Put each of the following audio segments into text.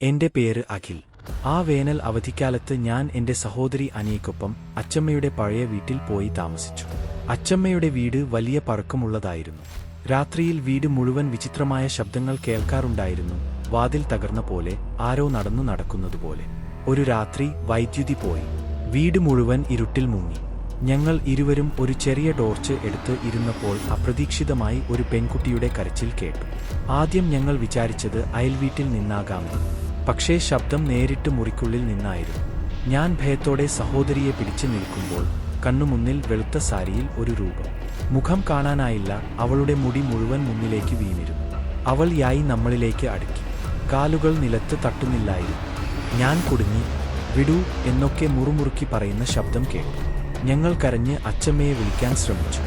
എന്റെ പേര് അഖിൽ. ആ വേനൽ അവധിക്കാലത്ത് ഞാൻ എന്റെ സഹോദരി അനിയക്കൊപ്പം അച്ചമ്മയുടെ പഴയ വീട്ടിൽ പോയി താമസിച്ചു. അച്ചമ്മയുടെ വീട് വലിയ പറക്കമുള്ളതായിരുന്നു രാത്രിയിൽ വീട് മുഴുവൻ വിചിത്രമായ ശബ്ദങ്ങൾ കേൾക്കാറുണ്ടായിരുന്നു. വാതിൽ തകർന്ന പോലെ ആരോ നടന്നു നടക്കുന്നതുപോലെ ഒരു രാത്രി വൈദ്യുതി പോയി. വീട് മുഴുവൻ ഇരുട്ടിൽ മുങ്ങി. ഞങ്ങൾ ഇരുവരും ഒരു ചെറിയ ടോർച്ച് എടുത്ത് ഇരുന്നപ്പോൾ അപ്രതീക്ഷിതമായി ഒരു പെൺകുട്ടിയുടെ കരച്ചിൽ കേട്ടു. ആദ്യം ഞങ്ങൾ വിചാരിച്ചത് അയൽവീട്ടിൽ നിന്നാകാമെന്ന്. പക്ഷേ ശബ്ദം നേരിട്ട് മുറിക്കുള്ളിൽ നിന്നായിരുന്നു. ഞാൻ ഭയത്തോടെ സഹോദരിയെ പിടിച്ചു നിൽക്കുമ്പോൾ കണ്ണുമുന്നിൽ വെളുത്ത സാരിയിൽ ഒരു രൂപം. മുഖം കാണാനായില്ല അവളുടെ മുടി മുഴുവൻ മുന്നിലേക്ക് വീണിരുന്നു. അവൾ യായി നമ്മളിലേക്ക് അടുക്കി. കാലുകൾ നിലത്ത് തട്ടുന്നില്ലായിരുന്നു. ഞാൻ കുടുങ്ങി. വിടൂ എന്നൊക്കെ മുറുമുറുക്കി പറയുന്ന ശബ്ദം കേട്ടു. ഞങ്ങൾ കരഞ്ഞ് അച്ചമ്മയെ വിളിക്കാൻ ശ്രമിച്ചു.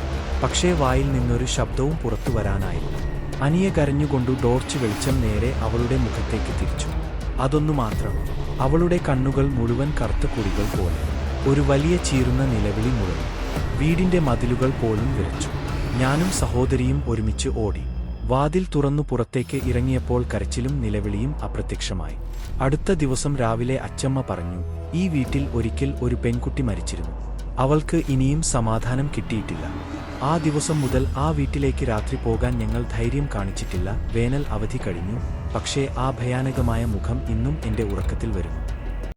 പക്ഷേ വായിൽ നിന്നൊരു ശബ്ദവും പുറത്തു വരാനായില്ല. അനിയെ കരഞ്ഞുകൊണ്ടു ടോർച്ച് വെളിച്ചം നേരെ അവളുടെ മുഖത്തേക്ക് തിരിച്ചു. അതൊന്നു മാത്രം. അവളുടെ കണ്ണുകൾ മുഴുവൻ കറുത്ത കുടികൾ പോലെ. ഒരു വലിയ ചീറുന്ന നിലവിളി മുഴങ്ങി. വീടിന്റെ മതിലുകൾ പോലും വിറച്ചു. ഞാനും സഹോദരിയും ഒരുമിച്ച് ഓടി. വാതിൽ തുറന്നു പുറത്തേക്ക് ഇറങ്ങിയപ്പോൾ കരച്ചിലും നിലവിളിയും അപ്രത്യക്ഷമായി. അടുത്ത ദിവസം രാവിലെ അച്ചമ്മ പറഞ്ഞു ഈ വീട്ടിൽ ഒരിക്കൽ ഒരു പെൺകുട്ടി മരിച്ചിരുന്നു. അവൾക്ക് ഇനിയും സമാധാനം കിട്ടിയിട്ടില്ല. ആ ദിവസം മുതൽ ആ വീട്ടിലേക്ക് രാത്രി പോകാൻ ഞങ്ങൾ ധൈര്യം കാണിച്ചിട്ടില്ല. വേനൽ അവധി കഴിഞ്ഞു. പക്ഷേ ആ ഭയാനകമായ മുഖം ഇന്നും എന്റെ ഉറക്കത്തിൽ വരുന്നു.